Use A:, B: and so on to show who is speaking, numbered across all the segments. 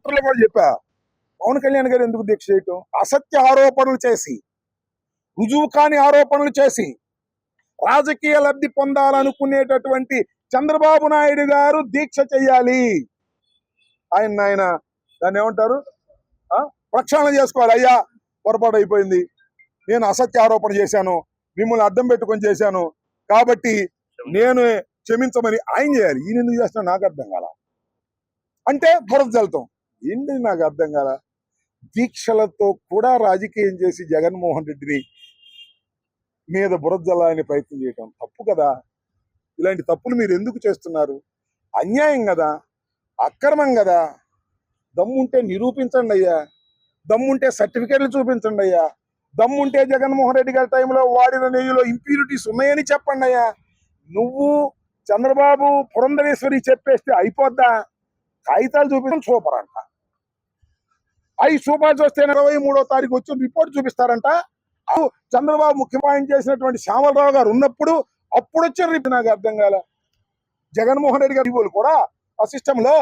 A: ట్విట్టర్లో కూడా చెప్పా. పవన్ కళ్యాణ్ గారు ఎందుకు దీక్ష చేయటం? అసత్య ఆరోపణలు చేసి రుజువు కాని ఆరోపణలు చేసి రాజకీయ లబ్ధి పొందాలనుకునేటటువంటి చంద్రబాబు నాయుడు గారు దీక్ష చెయ్యాలి ఆయన ఆయన దాన్ని ఏమంటారు? ఆ? ప్రక్షాళన చేసుకోవాలి. అయ్యా పొరపాటు అయిపోయింది. నేను అసత్య ఆరోపణ చేశాను. మిమ్మల్ని అడ్డం పెట్టుకొని చేశాను. కాబట్టి నేను క్షమించమని ఆయన చేయాలి. ఈయన ఎందుకు చేస్తున్నా నాకు అర్థం కాల. అంటే బురద జల్తాం. ఏంటి నాకు అర్థం కాల? దీక్షలతో కూడా రాజకీయం చేసి జగన్మోహన్ రెడ్డిని మీద బురద ప్రయత్నం చేయటం తప్పు కదా? ఇలాంటి తప్పులు మీరు ఎందుకు చేస్తున్నారు? అన్యాయం కదా? అక్రమం కదా? దమ్ముంటే నిరూపించండి అయ్యా. దమ్ముంటే సర్టిఫికెట్లు చూపించండి అయ్యా. దమ్ముంటే జగన్మోహన్ రెడ్డి గారి టైంలో వాడిన నెయ్యిలో ఇంప్యూరిటీస్ ఉన్నాయని చెప్పండి అయ్యా. నువ్వు చంద్రబాబు పురంధరేశ్వరి చెప్పేస్తే అయిపోద్దా? కాగితాలు చూపించడం సూపర్ అంట. అవి చూపాల్సి వస్తే ఇరవై మూడో తారీఖు వచ్చి రిపోర్ట్ చూపిస్తారంట. చంద్రబాబు ముఖ్యమైన చేసినటువంటి శ్యామలరావు గారు ఉన్నప్పుడు అప్పుడు వచ్చారు రిపోర్ట్ నాకు అర్థం కాల. జగన్మోహన్ రెడ్డి గారి వాళ్ళు కూడా ఆ సిస్టమ్లో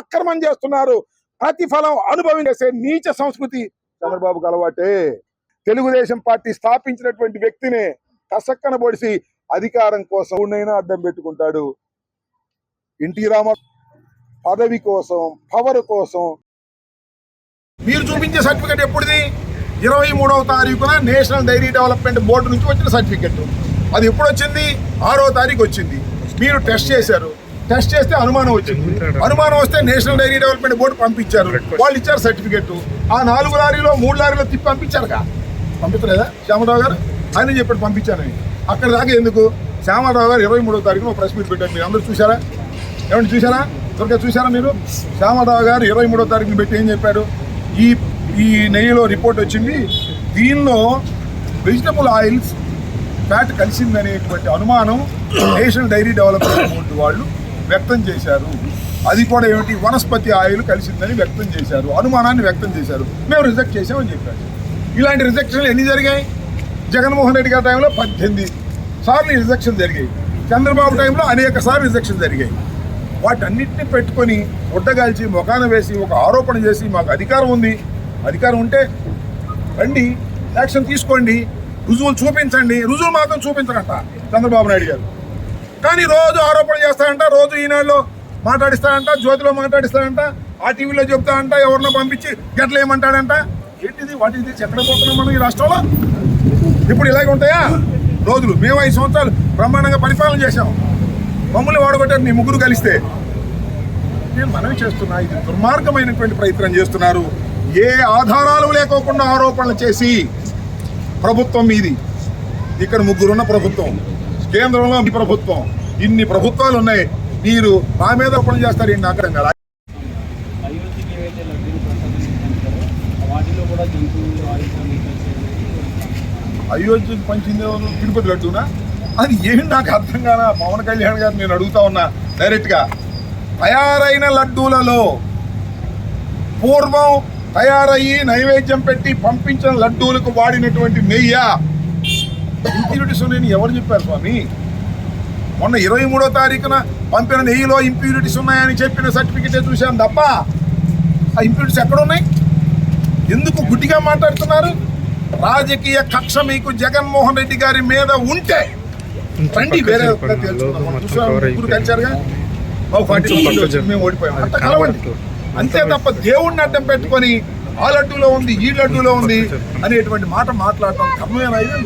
A: అక్రమం చేస్తున్నారు. ప్రతిఫలం అనుభవించేసే నీచ సంస్కృతి చంద్రబాబుకు అలవాటే. తెలుగుదేశం పార్టీ స్థాపించినటువంటి వ్యక్తిని కసక్కన పొడిసి అధికారం కోసం ఎవరినైనా అడ్డం పెట్టుకుంటాడు. ఎన్టీ రామ పదవి కోసం పవర్ కోసం మీరు చూపించే సర్టిఫికెట్ ఎప్పుడుది? ఇరవై మూడవ తారీఖున నేషనల్ డైరీ డెవలప్మెంట్ బోర్డు నుంచి వచ్చిన సర్టిఫికెట్. అది ఎప్పుడు వచ్చింది ఆరో తారీఖు వచ్చింది. మీరు టెస్ట్ చేశారు. టెస్ట్ చేస్తే అనుమానం వచ్చింది. అనుమానం వస్తే నేషనల్ డైరీ డెవలప్మెంట్ బోర్డు పంపించారు. వాళ్ళు ఇచ్చారు సర్టిఫికెట్. ఆ నాలుగు లారీలో మూడు లారీలో తిప్పి పంపించారుగా. పంపించలేదా? శ్యామరావు గారు? ఆయన చెప్పాడు పంపించానని. అక్కడ దాకా ఎందుకు? శ్యామరావు గారు ఇరవై మూడో తారీఖున ప్రెస్ మీట్ పెట్టారు. మీరు అందరూ చూసారా ఏమంటే చూసారా త్వరగా చూసారా మీరు? శ్యామరావు గారు ఇరవై మూడో తారీఖున పెట్టి ఏం చెప్పాడు? ఈ ఈ నెయ్యిలో రిపోర్ట్ వచ్చింది. దీనిలో వెజిటబుల్ ఆయిల్స్ ఫ్యాట్ కలిసిందనేటువంటి అనుమానం నేషనల్ డైరీ డెవలప్మెంట్ బోర్డు వాళ్ళు వ్యక్తం చేశారు. అది కూడా ఏమిటి? వనస్పతి ఆయిల్ కలిసిందని వ్యక్తం చేశారు. అనుమానాన్ని వ్యక్తం చేశారు. మేము రిజెక్ట్ చేసామని చెప్పారు. ఇలాంటి రిజెక్షన్లు ఎన్ని జరిగాయి? జగన్మోహన్ రెడ్డి గారి టైంలో పద్దెనిమిది సార్లు రిజెక్షన్ జరిగాయి. చంద్రబాబు టైంలో అనేక సార్లు రిజెక్షన్ జరిగాయి. వాటన్నిటిని పెట్టుకొని ఉడ్డగాల్చి ముఖాన వేసి ఒక ఆరోపణ చేసి మాకు అధికారం ఉంది. అధికారం ఉంటే రండి యాక్షన్ తీసుకోండి రుజువులు చూపించండి. రుజువులు మాత్రం చూపించరంట చంద్రబాబు నాయుడు గారు. కానీ రోజు ఆరోపణ చేస్తారంట రోజు ఈనాడులో మాట్లాడిస్తారంట జ్యోతిలో మాట్లాడిస్తారంట ఆ టీవీలో చెప్తారంట ఎవరినో పంపించి గట్ల ఏమంటాడంట. ఏంటిది వాటి ఇది ఎక్కడ పోతున్నాం మనం ఈ రాష్ట్రంలో? ఇప్పుడు ఇలాగే ఉంటాయా? రోజులు మేము ఐదు సంవత్సరాలు బ్రహ్మాండంగా పరిపాలన చేశాం. మమ్మల్ని వాడగొట్టారు నీ ముగ్గురు కలిస్తే. నేను మనవి చేస్తున్నా ఇది దుర్మార్గమైనటువంటి ప్రయత్నం చేస్తున్నారు. ఏ ఆధారాలు లేకోకుండా ఆరోపణలు చేసి ప్రభుత్వం మీది. ఇక్కడ ముగ్గురున్న ప్రభుత్వం కేంద్రంలో మీ ప్రభుత్వం ఇన్ని ప్రభుత్వాలు ఉన్నాయి. మీరు మా మీద ఆరోపణ చేస్తారు ఏంటి అక్కడ కదా
B: అయోధ్యకి
A: అయోధ్యకు పంచింది తిరుపతి లడ్డూనా? అది ఏమి నాకు అర్థం కానా? పవన్ కళ్యాణ్ గారు నేను అడుగుతా ఉన్నా డైరెక్ట్గా తయారైన లడ్డూలలో పూర్వం తయారయ్యి నైవేద్యం పెట్టి పంపించిన లడ్డూలకు వాడినటువంటి నెయ్య? ఇంప్యూరిటీస్ ఉన్నాయని ఎవరు చెప్పారు స్వామి? మొన్న ఇరవై మూడో తారీఖున పంపిన నెయ్యిలో ఇంప్యూరిటీస్ ఉన్నాయని చెప్పిన సర్టిఫికెటే చూశాను తప్ప ఆ ఇంప్యూరిటీస్ ఎక్కడ ఉన్నాయి ఎందుకు గుడ్డిగా మాట్లాడుతున్నారు? రాజకీయ కక్ష మీకు జగన్మోహన్ రెడ్డి గారి మీద ఉంటే రండి వేరే మేము ఓడిపోయాం. అట్లా కలవండి. అంతే తప్ప దేవుణ్ణి అడ్డం పెట్టుకొని ఆ లడ్డూలో ఉంది ఈ లడ్డూలో ఉంది అనేటువంటి మాట మాట్లాడటం కర్మమేనా ఇది?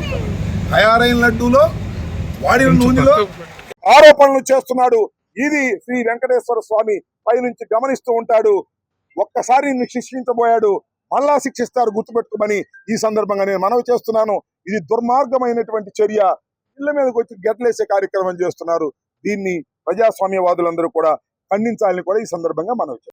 A: తయారైన లడ్డూలో వాడిన నూనెలో ఆరోపణలు చేస్తున్నాడు. ఇది శ్రీ వెంకటేశ్వర స్వామి పైనుంచి గమనిస్తూ ఉంటాడు. ఒక్కసారి నిన్ను శిక్షించబోయాడు. మళ్ళా శిక్షిస్తారు గుర్తుపెట్టుకోమని ఈ సందర్భంగా నేను మనవి చేస్తున్నాను. ఇది దుర్మార్గమైనటువంటి చర్య. ఇళ్ళ మీదకి వచ్చి గెట్లేసే కార్యక్రమం చేస్తున్నారు. దీన్ని ప్రజాస్వామ్యవాదులందరూ కూడా ఖండించాలని కూడా ఈ సందర్భంగా మనం